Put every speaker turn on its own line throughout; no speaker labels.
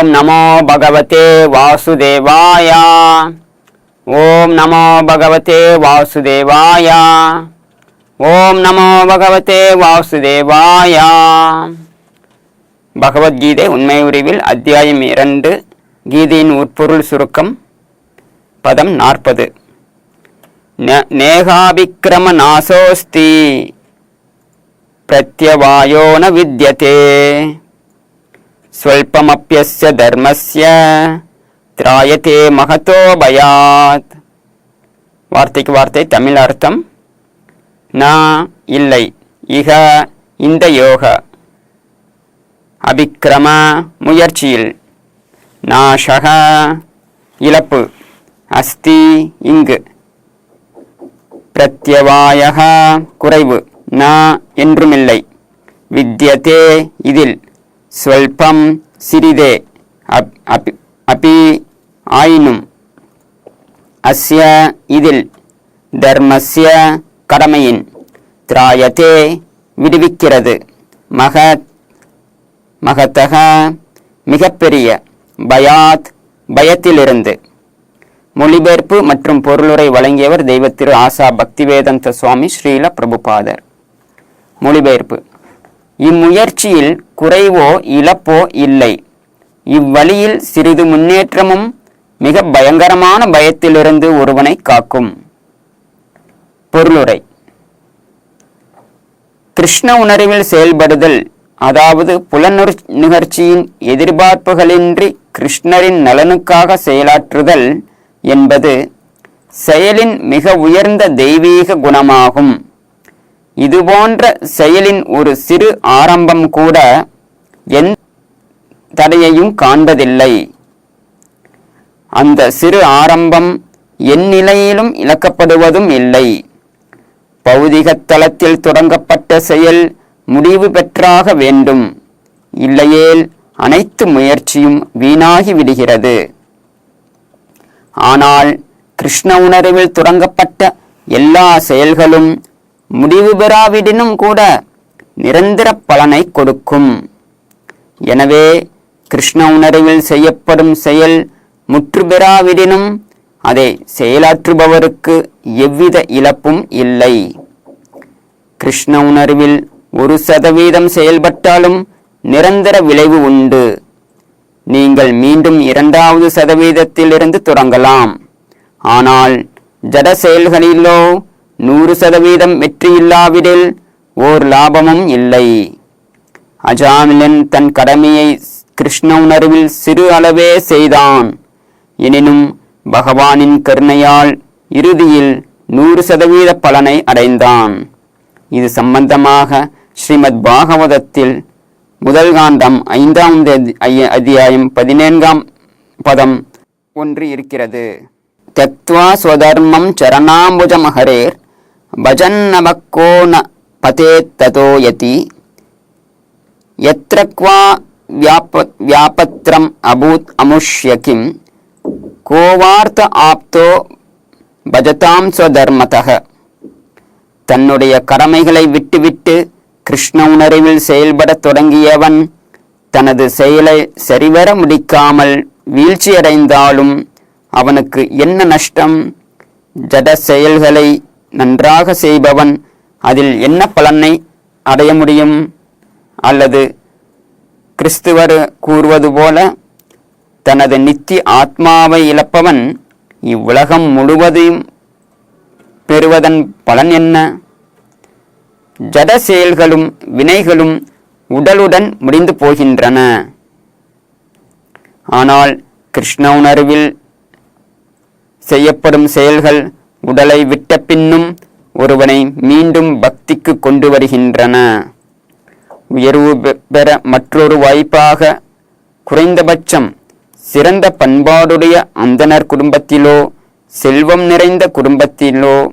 ஓம் நமோ பகவதே வாசுதேவாயா. ஓம் நமோ பகவதே வாசுதேவாயா. ஓம் நமோ பகவதே வாசுதேவாயா. பகவத்கீதை உண்மை உரிவில் அத்தியாயம் இரண்டு கீதையின் உட்பொருள் சுருக்கம் பதம் நாற்பது. நேகாபிக்கிரம நாசோஸ்தி பிரத்யவாயோ ந வித்யதே. स्वल्पमप्यस्य धर्मस्य திராயத்தே மகத்தோ பயாத் வார்த்தைக்கு வார்த்தை தமிழ் அர்த்தம் நான் இல்லை இக இந்த யோக அபிக்கிரம முயற்சியில் நாஷக இழப்பு அஸ்தி இங்கு பிரத்யவாயக குறைவு நா என்றுமில்லை வித்யதே இதில். ஸ்வல்பம் சிறிதே அப் அபி அபி ஆயினும் அஸ்ய இதில் தர்மஸ்ய கடமையின் திராயத்தே விடுவிக்கிறது மகத் மகத்தக மிகப்பெரிய பயாத் பயத்திலிருந்து மொழிபெயர்ப்பு மற்றும் பொருளுரை வழங்கியவர் தெய்வ திரு ஆசா பக்திவேதந்த சுவாமி ஸ்ரீல பிரபுபாதர் மொழிபெயர்ப்பு இம்முயற்சியில் குறைவோ இழப்போ இல்லை. இவ்வழியில் சிறிது முன்னேற்றமும் மிக பயங்கரமான பயத்திலிருந்து ஒருவனை காக்கும். பொருளுரை. கிருஷ்ண உணர்வில் செயல்படுதல் அதாவது புலனுர் நிகழ்ச்சியின் எதிர்பார்ப்புகளின்றி கிருஷ்ணரின் நலனுக்காக செயலாற்றுதல் என்பது செயலின் மிக உயர்ந்த தெய்வீக குணமாகும். இதுபோன்ற செயலின் ஒரு சிறு ஆரம்பம் கூட எந்த தடையையும் காண்பதில்லை. அந்த சிறு ஆரம்பம் என் நிலையிலும் இழக்கப்படுவதும் இல்லை. பௌதிகத்தளத்தில் தொடங்கப்பட்ட செயல் முடிவு பெற்றாக வேண்டும். இல்லையேல் அனைத்து முயற்சியும் வீணாகி விடுகிறது. ஆனால் கிருஷ்ண உணர்வில் தொடங்கப்பட்ட எல்லா செயல்களும் முடிவு பெறாவிடினும் கூட நிரந்தர பலனை கொடுக்கும். எனவே கிருஷ்ண உணர்வில் செய்யப்படும் செயல் முற்று பெறாவிடினும் அதை செயலாற்றுபவருக்கு எவ்வித இழப்பும் இல்லை. கிருஷ்ண உணர்வில் ஒரு சதவீதம் செயல்பட்டாலும் நிரந்தர விளைவு உண்டு. நீங்கள் மீண்டும் இரண்டாவது சதவீதத்திலிருந்து தொடங்கலாம். ஆனால் ஜட செயல்களிலோ நூறு சதவீதம் வெற்றியில்லாவிடில் ஓர் லாபமும் இல்லை. அஜாமிலன் தன் கடமையை கிருஷ்ண உணர்வில் சிறு அளவே செய்தான். எனினும் பகவானின் கருணையால் இறுதியில் நூறு சதவீத பலனை அடைந்தான். இது சம்பந்தமாக ஸ்ரீமத் பாகவதத்தில் முதல் காண்டம் ஐந்தாம் அத்தியாயம் பதினேன்காம் பதம் ஒன்று இருக்கிறது. தத்வா ஸ்வதர்மம் சரணாம்புஜமஹரேர் भजन्नमक्को न पतेत्ततो यति। यत्र क्वा व्याप व्यापत्रम् अभूत् கோவார்த்த ஆப்தோ பஜதாம் ஸ்வதர்மதக தன்னுடைய கடமைகளை விட்டுவிட்டு கிருஷ்ண உணர்வில் செயல்படத் தொடங்கியவன் தனது செயலை சரிவர முடிக்காமல் வீழ்ச்சியடைந்தாலும் அவனுக்கு என்ன நஷ்டம்? ஜட செயல்களை நன்றாக செய்பவன் அதில் என்ன பலனை அடைய முடியும்? அல்லது கிறிஸ்துவர் கூறுவது போல தனது நித்திய ஆத்மாவை இழப்பவன் இவ்வுலகம் முழுவதையும் பெறுவதன் பலன் என்ன? ஜட செயல்களும் வினைகளும் உடலுடன் முடிந்து போகின்றன. ஆனால் கிருஷ்ண உணர்வில் செய்யப்படும் செயல்கள் உடலை விட்ட பின்னும் ஒருவனை மீண்டும் பக்திக்கு கொண்டு வருகின்றன உயர்வு பெற மற்றொரு வாய்ப்பாக குறைந்தபட்சம் சிறந்த பண்பாடுடைய அந்தனர் குடும்பத்திலோ செல்வம் நிறைந்த குடும்பத்திலோ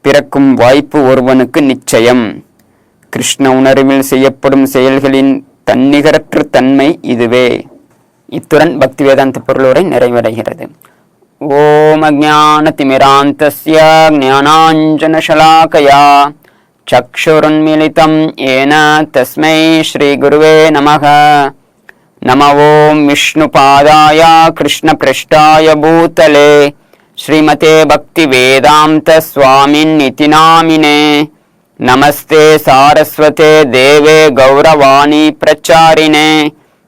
பிறக்கும் வாய்ப்பு ஒருவனுக்கு நிச்சயம். கிருஷ்ண உணர்வில் செய்யப்படும் செயல்களின் தன்னிகரற்ற தன்மை இதுவே. இத்துடன் பக்தி வேதாந்த பொருளுரை நிறைவடைகிறது. ॐ अज्ञानतिमिरान्तस्य ज्ञानाञ्जनशलाकया चक्षुरुन्मिलितं येन तस्मै श्रीगुरुवे नमः नम ॐ विष्णुपादाय कृष्णपृष्ठाय भूतले श्रीमते भक्तिवेदान्तस्वामिन्निति नामिने नमस्ते सारस्वते देवे गौरवाणी प्रचारिणे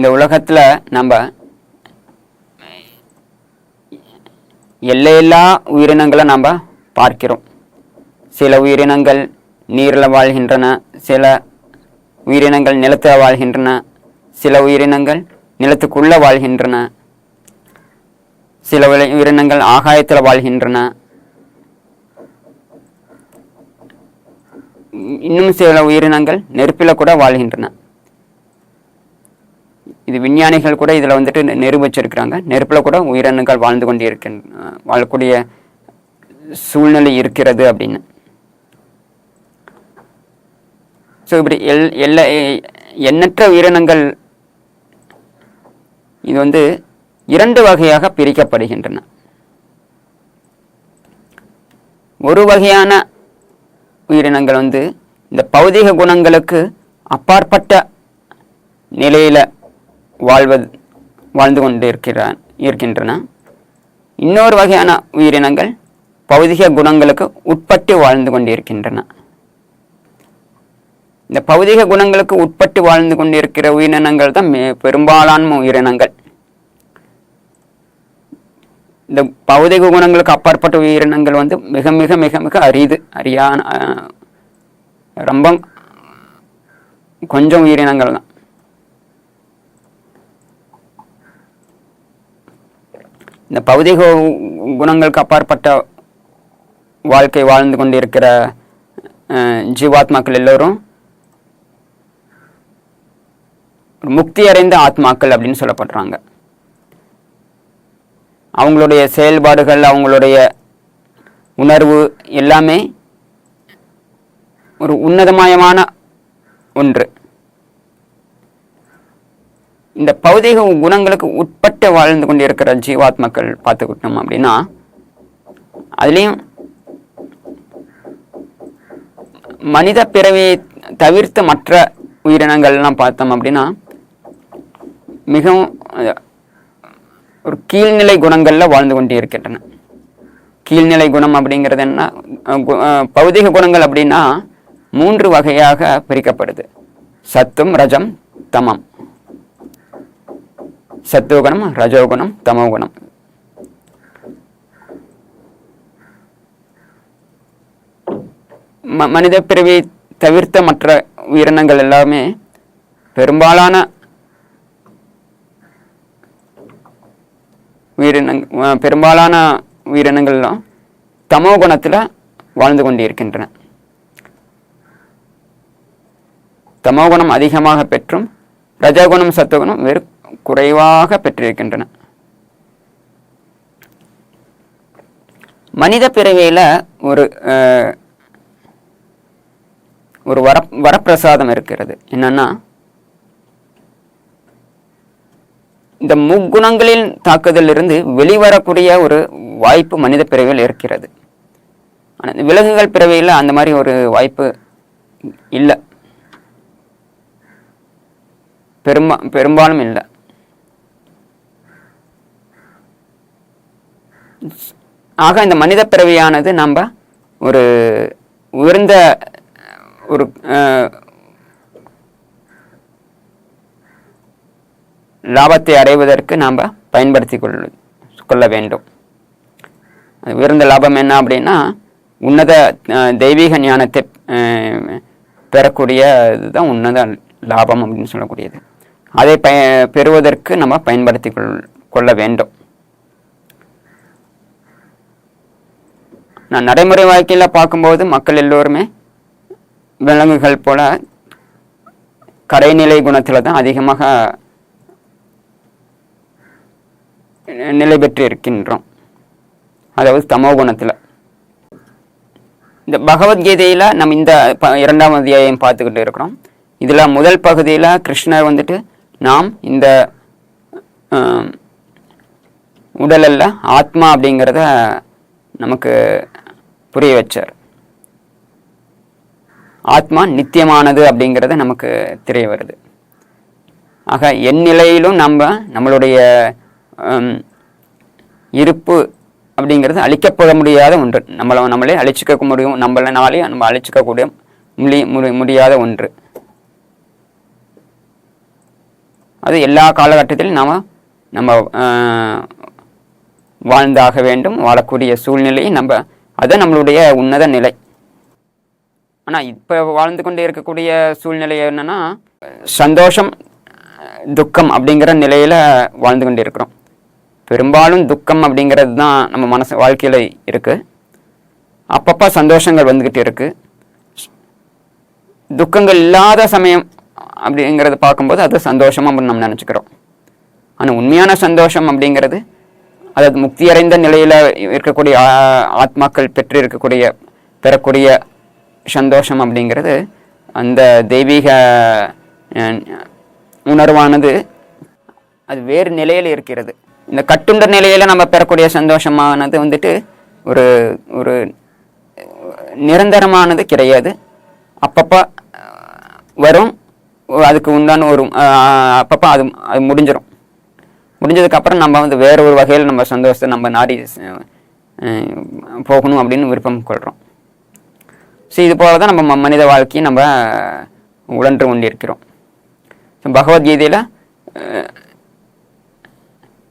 இந்த உலகத்தில் நம்ம எல்லையில்லா உயிரினங்களை நம்ம பார்க்கிறோம். சில உயிரினங்கள் நீரில் வாழ்கின்றன சில உயிரினங்கள் நிலத்தில் வாழ்கின்றன சில உயிரினங்கள் நிலத்துக்குள்ளே வாழ்கின்றன சில உயிரினங்கள் ஆகாயத்தில் வாழ்கின்றன. இன்னும் சில உயிரினங்கள் நெருப்பில் கூட வாழ்கின்றன. இது விஞ்ஞானிகள் கூட இதில் வந்துட்டு நிரூபிச்சிருக்கிறாங்க நெருப்பில் கூட உயிரினங்கள் வாழ்ந்து கொண்டு வாழக்கூடிய சூழ்நிலை இருக்கிறது அப்படின்னு. ஸோ இப்படி எல் எல்லா எண்ணற்ற உயிரினங்கள் இது வந்து இரண்டு வகையாக பிரிக்கப்படுகின்றன. ஒரு வகையான உயிரினங்கள் வந்து இந்த பௌதிக குணங்களுக்கு அப்பாற்பட்ட நிலையில் வாழ்வது வாழ்ந்து கொண்டு இருக்கிறான் இருக்கின்றன. இன்னொரு வகையான உயிரினங்கள் பௌதிக குணங்களுக்கு உட்பட்டு வாழ்ந்து கொண்டிருக்கின்றன. இந்த பௌதிக குணங்களுக்கு உட்பட்டு வாழ்ந்து கொண்டிருக்கிற உயிரினங்கள் தான் பெரும்பாலான உயிரினங்கள். இந்த பௌதிக குணங்களுக்கு அப்பாற்பட்ட உயிரினங்கள் வந்து மிக மிக மிக மிக அரிது அரியான ரொம்ப கொஞ்சம் உயிரினங்கள் தான். இந்த பௌதிக குணங்களுக்கு அப்பாற்பட்ட வாழ்க்கை வாழ்ந்து கொண்டிருக்கிற ஜீவாத்மாக்கள் எல்லோரும் முக்தி அடைந்த ஆத்மாக்கள் அப்படின்னு சொல்லப்படுறாங்க. அவங்களுடைய செயல்பாடுகள் அவங்களுடைய உணர்வு எல்லாமே ஒரு உன்னதமயமான ஒன்று. இந்த பௌதிக குணங்களுக்கு உட்பட்டு வாழ்ந்து கொண்டிருக்கிற ஜீவாத்மக்கள் பார்த்துக்கிட்டோம் அப்படின்னா அதுலேயும் மனித பிறவியை தவிர்த்த மற்ற உயிரினங்கள்லாம் பார்த்தோம் அப்படின்னா மிகவும் ஒரு கீழ்நிலை குணங்களில் வாழ்ந்து கொண்டே இருக்கின்றன கீழ்நிலை குணம் அப்படிங்கிறது என்ன? கு- பௌதிக குணங்கள் அப்படின்னா மூன்று வகையாக பிரிக்கப்படுது. சத்தும் ரஜம் தமம். சத்துவகுணம் ரஜோகுணம் தமோகுணம். ம மனித பிறவி தவிர்த்த மற்ற உயிரினங்கள் எல்லாமே பெரும்பாலான உயிரினங் பெரும்பாலான உயிரினங்கள்லாம் தமோ குணத்தில் வாழ்ந்து கொண்டிருக்கின்றன. தமோகுணம் அதிகமாக பெற்றும் ரஜகுணம் சத்துவகுணம் வெறும் குறைவாக பெற்றிருக்கின்றன. மனித பிறவியில் ஒரு ஒரு வர வரப்பிரசாதம் இருக்கிறது. என்னன்னா இந்த முக்குணங்களின் தாக்குதலிருந்து வெளிவரக்கூடிய ஒரு வாய்ப்பு மனித பிறவியில் இருக்கிறது. ஆனால் விலங்குகள் பிறவியில் அந்த மாதிரி ஒரு வாய்ப்பு இல்லை. பெரும்பா பெரும்பாலும் இல்லை. ஆக இந்த மனித பிறவியானது நம்ம ஒரு உயர்ந்த ஒரு லாபத்தை அடைவதற்கு நாம் பயன்படுத்தி கொள்ள கொள்ள வேண்டும். உயர்ந்த லாபம் என்ன அப்படின்னா உன்னத தெய்வீக ஞானத்தை பெறக்கூடிய இதுதான் உன்னத லாபம் அப்படின்னு சொல்லக்கூடியது. அதை பய பெறுவதற்கு நம்ம பயன்படுத்தி கொள் கொள்ள வேண்டும். நான் நடைமுறை வாழ்க்கையில் பார்க்கும்போது மக்கள் எல்லோருமே விலங்குகள் போல கடைநிலை குணத்தில் தான் அதிகமாக நிலை பெற்று இருக்கின்றோம். அதாவது தமோ குணத்தில். இந்த பகவத்கீதையில் நம்ம இந்த ப- இரண்டாம் அத்தியாயம் பார்த்துக்கிட்டு இருக்கிறோம். இதில் முதல் பகுதியில் கிருஷ்ணர் வந்துட்டு நாம் இந்த உடலில் ஆத்மா அப்படிங்கிறத நமக்கு புரிய வச்சார். ஆத்மா நித்தியமானது அப்படிங்கிறத நமக்கு தெரிய வருது. ஆக என் நிலையிலும் நம்ம நம்மளுடைய இருப்பு அப்படிங்கிறது அழிக்கப்பட முடியாத ஒன்று. நம்மளை நம்மளே அழிச்சிக்க முடியும் நம்மளனாலே நம்ம அழிச்சிக்கக்கூடிய முடி முடி- முடியாத ஒன்று. அது எல்லா காலகட்டத்திலும் நாம் நம்ம ஆஹ், வாழ்ந்தாக வேண்டும் வாழக்கூடிய சூழ்நிலையை நம்ம அதுதான் நம்மளுடைய உன்னத நிலை. ஆனால் இப்போ வாழ்ந்து கொண்டே இருக்கக்கூடிய சூழ்நிலை என்னென்னா சந்தோஷம் துக்கம் அப்படிங்கிற நிலையில் வாழ்ந்து கொண்டே இருக்கிறோம். பெரும்பாலும் துக்கம் அப்படிங்கிறது தான் நம்ம மனசு வாழ்க்கையில் இருக்குது அப்பப்போ சந்தோஷங்கள் வந்துக்கிட்டு இருக்குது துக்கங்கள் இல்லாத சமயம் அப்படிங்கிறத பார்க்கும்போது அது சந்தோஷமாக நம்ம நினச்சிக்கிறோம். ஆனால் உண்மையான சந்தோஷம் அப்படிங்கிறது அதாவது முக்தி அடைந்த நிலையில் இருக்கக்கூடிய ஆத்மாக்கள் பெற்று இருக்கக்கூடிய பெறக்கூடிய சந்தோஷம் அப்படிங்கிறது அந்த தெய்வீக உணர்வானது அது வேறு நிலையில் இருக்கிறது. இந்த கட்டுண்ட நிலையில் நம்ம பெறக்கூடிய சந்தோஷமானது வந்துட்டு ஒரு ஒரு நிரந்தரமானது கிடையாது. அப்பப்போ வரும் அதுக்கு உண்டான ஒரு அப்பப்போ அது அது முடிஞ்சிடும் முடிஞ்சதுக்கப்புறம் நம்ம வந்து வேற ஒரு வகையில் நம்ம சந்தோஷத்தை நம்ம நாடி போகணும் அப்படின்னு விருப்பம் கொள்கிறோம் ஸோ இது போல தான் நம்ம ம- மனித வாழ்க்கையை நம்ம உழன்று கொண்டிருக்கிறோம். பகவத்கீதையில்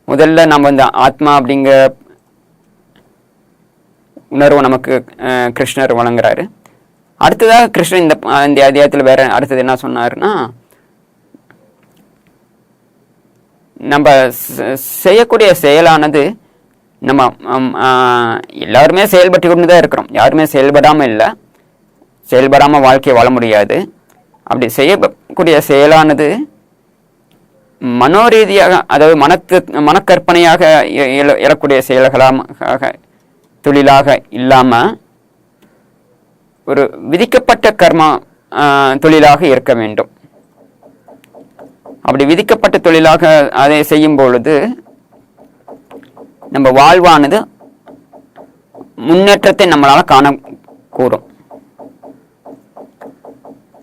முதல்ல நம்ம இந்த ஆத்மா அப்படிங்கிற உணர்வு நமக்கு கிருஷ்ணர் வழங்குறாரு. அடுத்ததாக கிருஷ்ணன் இந்த இந்த அத்தியாயத்தில் வேற அடுத்தது என்ன சொன்னாருன்னா நம்ம செய்யக்கூடிய செயலானது நம்ம எல்லாருமே செயல்பட்டு கொண்டு தான் இருக்கிறோம். யாருமே செயல்படாமல் இல்லை. செயல்படாமல் வாழ்க்கையை வாழ முடியாது. அப்படி செய்யக்கூடிய செயலானது மனோரீதியாக அதாவது மனத்து மனக்கற்பனையாக எ- எழக்கூடிய செயல்களாக தொழிலாக இல்லாமல் ஒரு விதிக்கப்பட்ட கர்மா தொழிலாக இருக்க வேண்டும். அப்படி விதிக்கப்பட்ட தொழிலாக அதை செய்யும் பொழுது நம்ம வாழ்வானது முன்னேற்றத்தை நம்மளால காணக்கூடும்.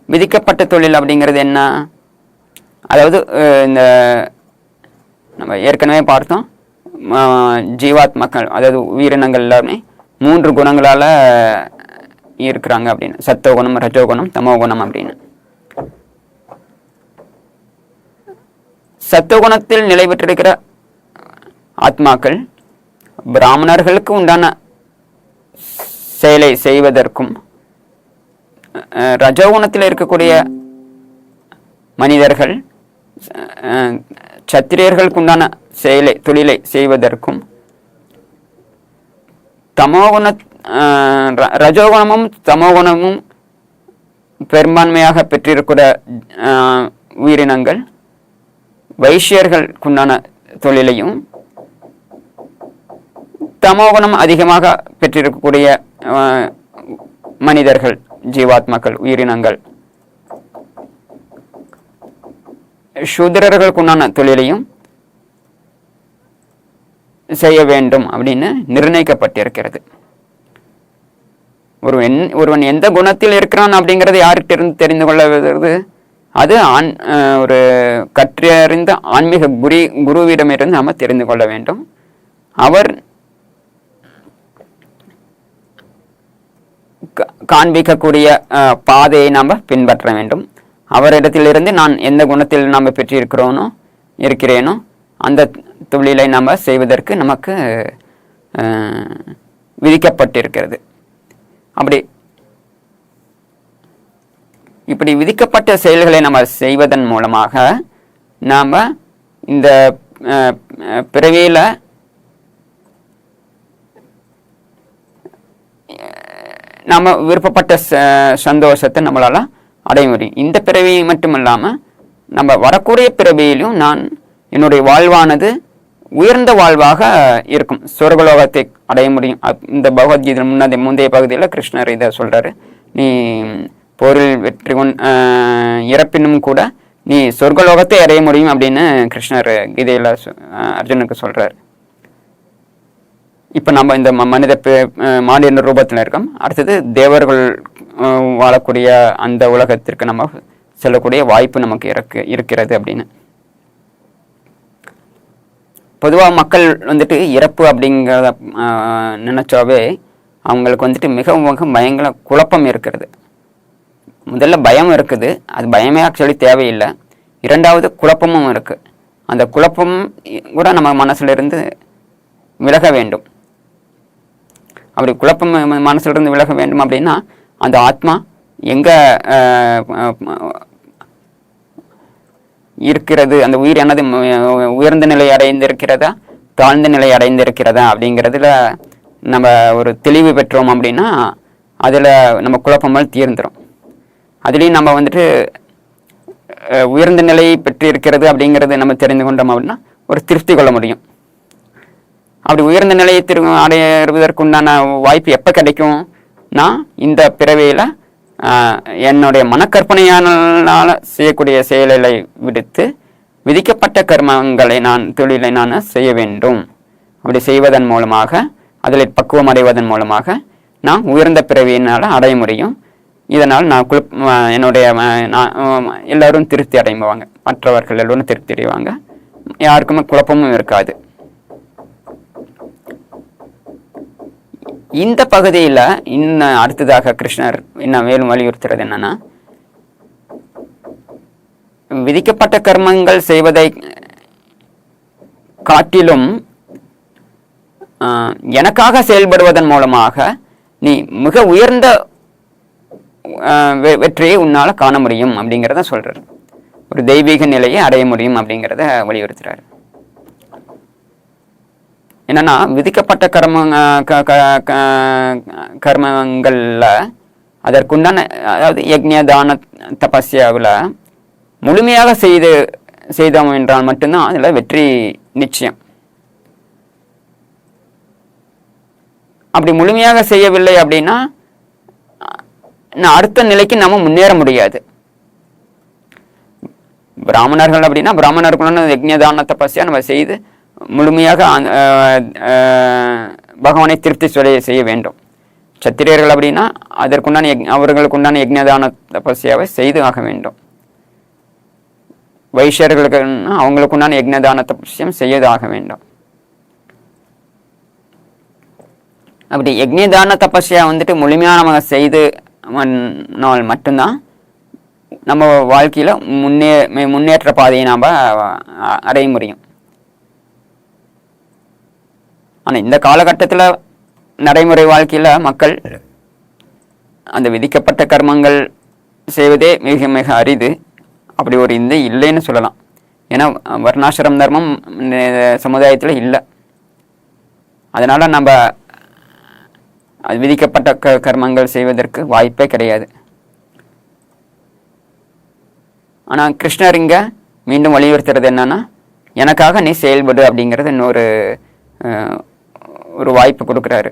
விதிக்கப்பட்ட தொழில் அப்படிங்கிறது என்ன? அதாவது இந்த நம்ம ஏற்கனவே பார்த்தோம் அஹ், ஜீவாத்மக்கள் அதாவது உயிரினங்கள் எல்லாமே மூன்று குணங்களால் இருக்கிறாங்க அப்படின்னு. சத்தோகுணம் ரஜோகுணம் தமோகுணம் அப்படின்னு. சத்துவகுணத்தில் நிலை பெற்றிருக்கிற ஆத்மாக்கள் பிராமணர்களுக்கு உண்டான செயலை செய்வதற்கும் அஹ், ரஜோகுணத்தில் இருக்கக்கூடிய மனிதர்கள் சத்திரியர்களுக்கு உண்டான செயலை தொழிலை செய்வதற்கும் தமோகுண ர- ரஜோகுணமும் தமோகுணமும் பெரும்பான்மையாக பெற்றிருக்கிற உயிரினங்கள் வைஷ்யர்களுக்குண்டான தொழிலையும் தமோகுணம் அதிகமாக பெற்றிருக்கக்கூடிய மனிதர்கள் ஜீவாத்மாக்கள் உயிரினங்கள். சூத்திரர்களுக்குண்டான தொழிலையும் செய்ய வேண்டும் அப்படின்னு நிர்ணயிக்கப்பட்டிருக்கிறது. ஒரு என் ஒருவன் எந்த குணத்தில் இருக்கிறான் அப்படிங்கிறது யார்கிட்ட இருந்து தெரிந்து கொள்ள அது ஆண் ஒரு கற்றறிந்த ஆன்மீக குரு குருவிடமிருந்து நாம் தெரிந்து கொள்ள வேண்டும். அவர் காண்பிக்கக்கூடிய பாதையை நாம் பின்பற்ற வேண்டும். அவரிடத்திலிருந்து நான் எந்த குணத்தில் நாம் பெற்றிருக்கிறோனோ இருக்கிறேனோ அந்த தொழிலை நாம் செய்வதற்கு நமக்கு விதிக்கப்பட்டிருக்கிறது. அப்படி இப்படி விதிக்கப்பட்ட செயல்களை நம்ம செய்வதன் மூலமாக நாம் இந்த பிறவியில் நாம் நம்ம விருப்பப்பட்ட ச- சந்தோஷத்தை நம்மளால் அடைய முடியும். இந்த பிறவி மட்டும் இல்லாமல் நம்ம வரக்கூடிய பிறவியிலும் நான் என்னுடைய வாழ்வானது உயர்ந்த வாழ்வாக இருக்கும். சொர்க்கலோகத்தை அடைய முடியும். அப்- இந்த பகவத்கீதை முன்னாடி முந்தைய பகுதியில் கிருஷ்ணர் இதை சொல்கிறாரு நீ போரில் வெற்றி கொண் இறப்பினும் கூட நீ சொர்க்கலோகத்தை அடைய முடியும் அப்படின்னு கிருஷ்ணர் கீதையில அர்ஜுனுக்கு சொல்கிறார் இப்போ நம்ம இந்த ம- மனித மாநில ரூபத்தில் இருக்கோம். அடுத்தது தேவர்கள் வாழக்கூடிய அந்த உலகத்திற்கு நம்ம செல்லக்கூடிய வாய்ப்பு நமக்கு இருக்கு இருக்கிறது அப்படின்னு. பொதுவாக மக்கள் வந்துட்டு இறப்பு அப்படிங்கிறத நினச்சாவே அவங்களுக்கு வந்துட்டு மிகவும் மிக பயங்கர குழப்பம் இருக்கிறது. முதல்ல பயம் இருக்குது. அது பயமே ஆக்சுவலி தேவையில்லை. இரண்டாவது குழப்பமும் இருக்குது அந்த குழப்பம் கூட நம்ம மனசிலிருந்து விலக வேண்டும். அப்படி குழப்பம் மனசிலிருந்து விலக வேண்டும் அப்படின்னா அந்த ஆத்மா எங்கே இருக்கிறது அந்த உயிர் என்னது உயர்ந்த நிலை அடைந்திருக்கிறதா தாழ்ந்த நிலை அடைந்திருக்கிறதா அப்படிங்கிறதுல நம்ம ஒரு தெளிவு பெற்றோம் அப்படின்னா அதில் நம்ம குழப்பங்கள் தீர்ந்துடும் அதுலேயும் நம்ம வந்துட்டு உயர்ந்த நிலை பெற்று இருக்கிறது அப்படிங்கிறது நம்ம தெரிந்து கொண்டோம் அப்படின்னா ஒரு திருப்தி கொள்ள முடியும். அப்படி உயர்ந்த நிலையை திரு அடைவதற்குண்டான வாய்ப்பு எப்போ கிடைக்கும் நான் இந்த பிறவியில் என்னுடைய மனக்கற்பனையானால் செய்யக்கூடிய செயல்களை விடுத்து விதிக்கப்பட்ட கர்மங்களை நான் தொழிலை நான் செய்ய வேண்டும். அப்படி செய்வதன் மூலமாக அதில் பக்குவம் அடைவதன் மூலமாக நான் உயர்ந்த பிறவியினால் அடைய முடியும். இதனால் நான் குழு என்னுடைய நான் எல்லோரும் திருப்தி அடைவாங்க. மற்றவர்கள் எல்லோரும் திருப்தி அடைவாங்க. யாருக்குமே குழப்பமும் இருக்காது. இந்த பகுதியில் இன்னும் அடுத்ததாக கிருஷ்ணர் இன்னும் மேலும் வலியுறுத்துறது என்னன்னா விதிக்கப்பட்ட கர்மங்கள் செய்வதை காட்டிலும் எனக்காக செயல்படுவதன் மூலமாக நீ மிக உயர்ந்த வெற்றியை உன்னால் காண முடியும் அப்படிங்கிறத சொல்றாரு. ஒரு தெய்வீக நிலையை அடைய முடியும் அப்படிங்கிறத வலியுறுத்துகிறார் என்னன்னா விதிக்கப்பட்ட கர்ம கர்மங்களில் கர்மங்கள்ல அதற்குண்டான அதாவது யக்ஞ தான தபஸ்யாவில் முழுமையாக செய்து செய்தோம் என்றால் மட்டும்தான் அதில் வெற்றி நிச்சயம். அப்படி முழுமையாக செய்யவில்லை அப்படின்னா அடுத்த நிலைக்கு நம்ம முன்னேற முடியாது. பிராமணர்கள் அப்படின்னா பிராமணர்களுடன் யஜ்ஞதான தபஸ்யா நம்ம செய்து முழுமையாக பகவானை திருப்தி சொல்ல செய்ய வேண்டும். சத்திரியர்கள் அப்படின்னா அதற்குண்டான அவர்களுக்கு அவர்களுக்குண்டான யக்ஞதான தபஸ்யாவை செய்து ஆக வேண்டும். வைஷ்யர்களுக்கு அவங்களுக்குண்டான யக்ஞதான தபஸ்யம் செய்யதாக ஆக வேண்டும். அப்படி யஜ்ஞதான தபஸ்யா வந்துட்டு முழுமையாக நம்ம செய்து நாள் மட்டும்தான். நம்ம வாழ்க்கையில் முன்னே முன்னேற்ற பாதையை நாம் அடைய முடியும். ஆனால் இந்த காலகட்டத்தில் நடைமுறை வாழ்க்கையில மக்கள் அந்த விதிக்கப்பட்ட கர்மங்கள் செய்வதே மிக மிக அரிது. அப்படி ஒரு இந்த இல்லைன்னு சொல்லலாம். ஏன்னா வர்ணாசிரம் தர்மம் சமுதாயத்தில் இல்லை. அதனால் நம்ம விதிக்கப்பட்ட க கர்மங்கள் செய்வதற்கு வாய்ப்பே கிடையாது. ஆனால் கிருஷ்ணர் இங்கே மீண்டும் வலியுறுத்துறது என்னன்னா எனக்காக நீ செயல்படு அப்படிங்கிறது இன்னொரு ஒரு வாய்ப்பு கொடுக்குறாரு.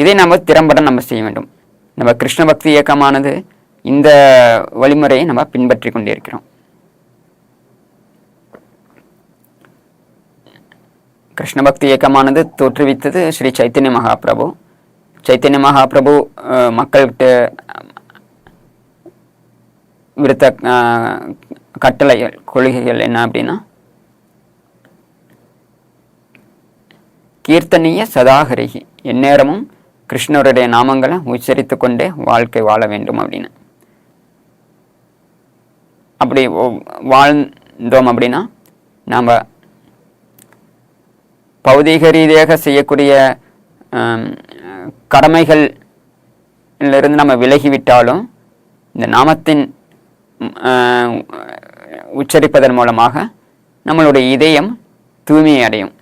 இதை நம்ம திறம்பட நம்ம செய்ய வேண்டும். நம்ம கிருஷ்ண பக்தி இயக்கமானது இந்த வழிமுறையை நம்ம பின்பற்றி கொண்டிருக்கிறோம். கிருஷ்ணபக்தி இயக்கமானது தோற்றுவித்தது ஸ்ரீ சைத்தன்ய மகாபிரபு. சைத்தன்ய மகாபிரபு மக்கள்கிட்ட விடுத்த கட்டளைகள் கொள்கைகள் என்ன அப்படின்னா கீர்த்தனிய சதாகரிகி எந்நேரமும் கிருஷ்ணருடைய நாமங்களை உச்சரித்து கொண்டே வாழ்க்கை வாழ வேண்டும் அப்படின்னு. அப்படி வாழ்ந்தோம் அப்படின்னா நாம் பௌதீக ரீதியாக செய்யக்கூடிய கடமைகள்லிருந்து நம்ம விலகிவிட்டாலும் இந்த நாமத்தின் உச்சரிப்பதன் மூலமாக நம்மளுடைய இதயம் தூய்மையை அடையும்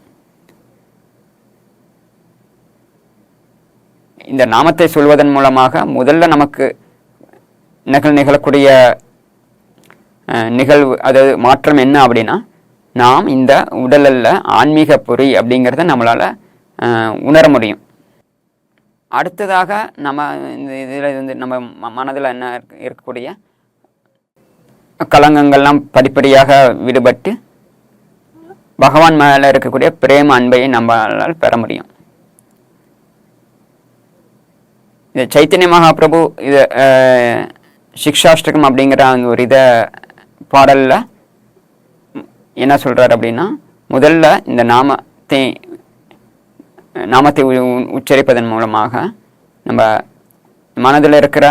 இந்த நாமத்தை சொல்வதன் மூலமாக முதல்ல நமக்கு நிகழ் நிகழக்கூடிய நிகழ்வு அதாவது மாற்றம் என்ன அப்படின்னா நாம் இந்த உடலில் ஆன்மீக பொறி அப்படிங்கிறத நம்மளால் உணர முடியும். அடுத்ததாக நம்ம இந்த இதில் வந்து நம்ம மனதில் என்ன இருக்கக்கூடிய கலங்கங்கள்லாம் படிப்படியாக விடுபட்டு பகவான் மேலே இருக்கக்கூடிய பிரேம அன்பையை நம்மளால் பெற முடியும். இது சைத்தன்ய மகாபிரபு இது சிக்ஷாஷ்டகம் அப்படிங்கிற அந்த ஒரு இதை பாடலில் என்ன சொல்கிறார் அப்படின்னா முதல்ல இந்த நாமத்தை நாமத்தை உ- உச்சரிப்பதன் மூலமாக நம்ம மனதில் இருக்கிற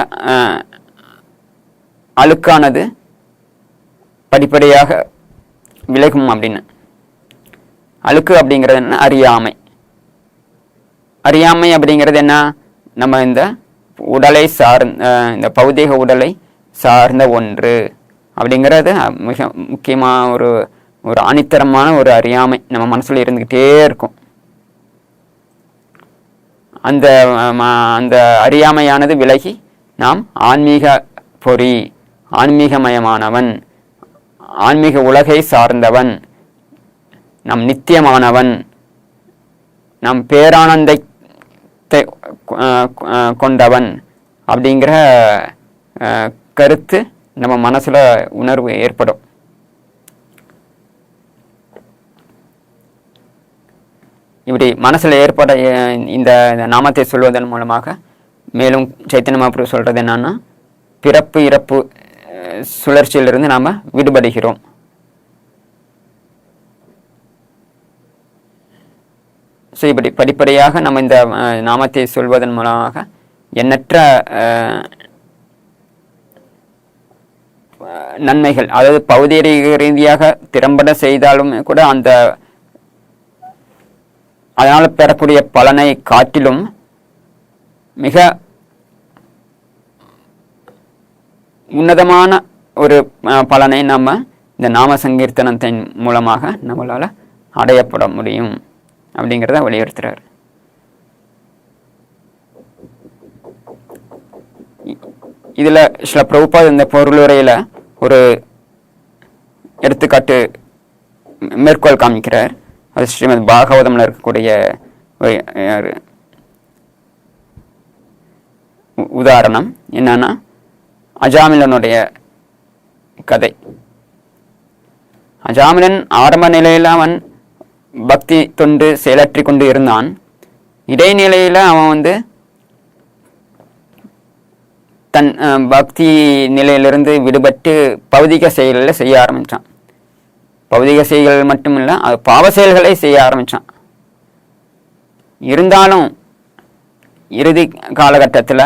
அழுக்கானது படிப்படியாக விலகும் அப்படின்னு. அழுக்கு அப்படிங்கிறது என்ன? அறியாமை. அறியாமை அப்படிங்கிறது என்ன? நம்ம இந்த உடலை சார்ந்த இந்த பௌதீக உடலை சார்ந்த ஒன்று அப்படிங்கிறது மிக முக்கியமான ஒரு ஒரு ஆணித்தரமான ஒரு அறியாமை நம்ம மனசுல இருந்துக்கிட்டே இருக்கும். அந்த அந்த அறியாமையானது விலகி நாம் ஆன்மீக பொறி ஆன்மீகமயமானவன் ஆன்மீக உலகை சார்ந்தவன் நம் நித்தியமானவன் நம் பேரானந்தத்தை கொண்டவன் அப்படிங்கிற கருத்து நம்ம மனசில் உணர்வு ஏற்படும். இப்படி மனசில் ஏற்பட இந்த நாமத்தை சொல்வதன் மூலமாக மேலும் சைத்தன்ய அப்படி சொல்றது என்னன்னா பிறப்பு இறப்பு சுழற்சியிலிருந்து நாம் விடுபடுகிறோம். ஸோ இப்படி படிப்படியாக நம்ம இந்த நாமத்தை சொல்வதன் மூலமாக எண்ணற்ற நன்மைகள் அதாவது பௌதீக ரீதியாக திறம்பட செய்தாலும் கூட அந்த அதனால் பெறக்கூடிய பலனை காட்டிலும் மிக உன்னதமான ஒரு பலனை நம்ம இந்த நாம சங்கீர்த்தனத்தின் மூலமாக நம்மளால் அடையப்பட முடியும் அப்படிங்கிறத வலியுறுத்துகிறார் இதில் சில பிரபுபாத் இந்த பொருளுரையில் ஒரு எடுத்துக்காட்டு மேற்கோள் காமிக்கிறார் அது ஸ்ரீமத் பாகவதம்ல இருக்கக்கூடிய உதாரணம் என்னன்னா அஜாமிலனுடைய கதை. அஜாமிலன் ஆரம்ப நிலையில் அவன் பக்தி தொண்டு செயலற்றி கொண்டு இருந்தான். இடைநிலையில் அவன் வந்து தன் பக்தி நிலையிலிருந்து விடுபட்டு பௌதிக செயலில் செய்ய ஆரம்பித்தான் பௌதிக செய்திகள் மட்டும் இல்லை அது பாவ செயல்களை செய்ய ஆரம்பித்தான் இருந்தாலும் இறுதி காலகட்டத்தில்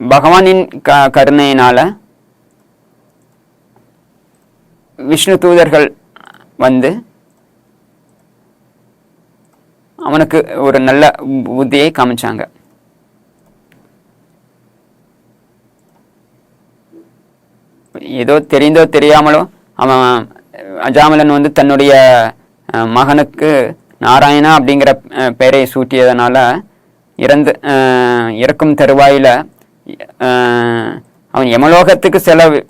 பகவானின் க கருணையினால விஷ்ணு தூதர்கள் வந்து அவனுக்கு ஒரு நல்ல புத்தியை காமிச்சாங்க. ஏதோ தெரிந்தோ தெரியாமலோ அவன் அஜாமலன் வந்து தன்னுடைய மகனுக்கு நாராயணா அப்படிங்கிற பெயரை சூட்டியதனால இறந்து இறக்கும் தருவாயில் அவன் யமலோகத்துக்கு செலவு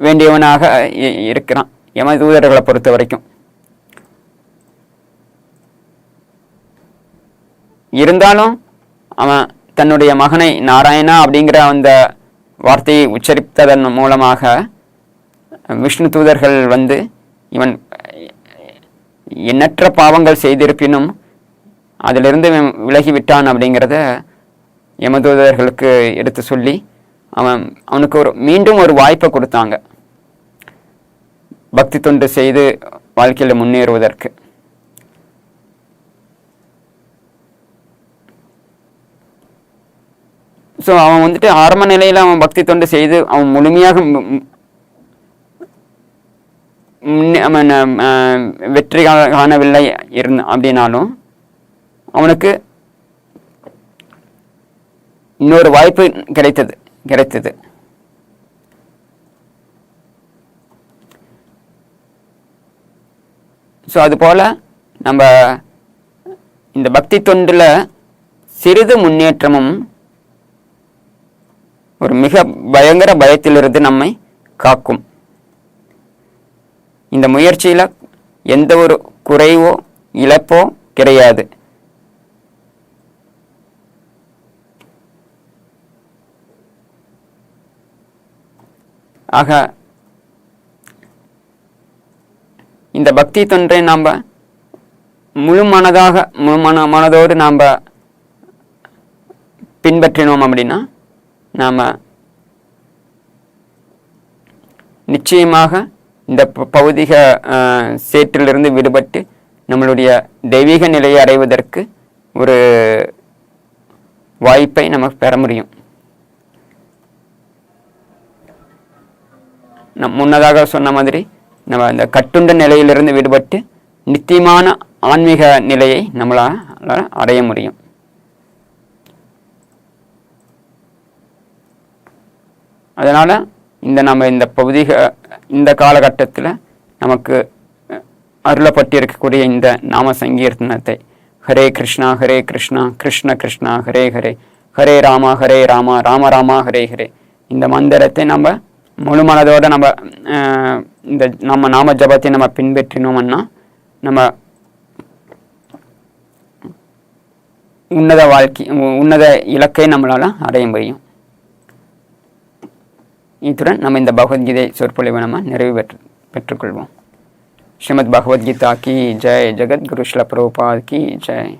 வேண்டியவனாக இ- இருக்கிறான் யம தூதர்களை பொறுத்த வரைக்கும். இருந்தாலும் அவன் தன்னுடைய மகனை நாராயணா அப்படிங்கிற அந்த வார்த்தையை உச்சரித்ததன் மூலமாக விஷ்ணு தூதர்கள் வந்து இவன் எண்ணற்ற பாவங்கள் செய்திருப்பினும் அதிலிருந்து விலகிவிட்டான் விலகி விட்டான் அப்படிங்கிறத யமதூதர்களுக்கு எடுத்து சொல்லி அவன் அவனுக்கு ஒரு மீண்டும் ஒரு வாய்ப்பை கொடுத்தாங்க. பக்தி தொண்டு செய்து வாழ்க்கையில் முன்னேறுவதற்கு. ஸோ அவன் வந்துட்டு ஆரம்ப நிலையில் அவன் பக்தி தொண்டு செய்து அவன் முழுமையாக வெற்றி காணவில்லை இருந்த அப்படின்னாலும் அவனுக்கு இன்னொரு வாய்ப்பு கிடைத்தது கிடைத்தது. ஸோ அதுபோல் நம்ம இந்த பக்தி தொண்டில் சிறிது முன்னேற்றமும் ஒரு மிக பயங்கர பயத்திலிருந்து நம்மை காக்கும். இந்த முயற்சியில் எந்த ஒரு குறைவோ இழப்போ கிடையாது. ஆக இந்த பக்தி தொன்றை நாம் முழு மனதாக முழு மன மனதோடு நாம் பின்பற்றினோம் அப்படின்னா நாம் நிச்சயமாக இந்த ப- பௌதிக சேற்றிலிருந்து விடுபட்டு நம்மளுடைய தெய்வீக நிலையை அடைவதற்கு ஒரு வாய்ப்பை நம்ம பெற முடியும். நம் முன்னதாக சொன்ன மாதிரி நம்ம அந்த கட்டுண்ட நிலையிலிருந்து விடுபட்டு நித்தியமான ஆன்மீக நிலையை நம்மளால் அடைய முடியும். அதனால் இந்த நம்ம இந்த பௌதிக இந்த காலகட்டத்தில் நமக்கு அருளப்பட்டிருக்கக்கூடிய இந்த நாம சங்கீர்த்தனத்தை ஹரே கிருஷ்ணா ஹரே கிருஷ்ணா கிருஷ்ண கிருஷ்ணா ஹரே ஹரே ஹரே ராமா ஹரே ராமா ராம ராமா ஹரே ஹரே. இந்த மந்திரத்தை நம்ம முழு மனதோட நம்ம இந்த நம்ம நாம ஜபத்தை நம்ம பின்பற்றினோம்னா நம்ம உன்னத வாழ்க்கை உன்னத இலக்கை நம்மளால் அடைய முடியும். இத்துடன் நம்ம இந்த பகவத்கீதை சொற்பொழிவு நம்ம நிறைவு பெற்று பெற்றுக்கொள்வோம். ஸ்ரீமத் பகவத்கீதா கி ஜெய் ஜெகத்குரு ஸ்ல பிரபுபாத் கி ஜெய்.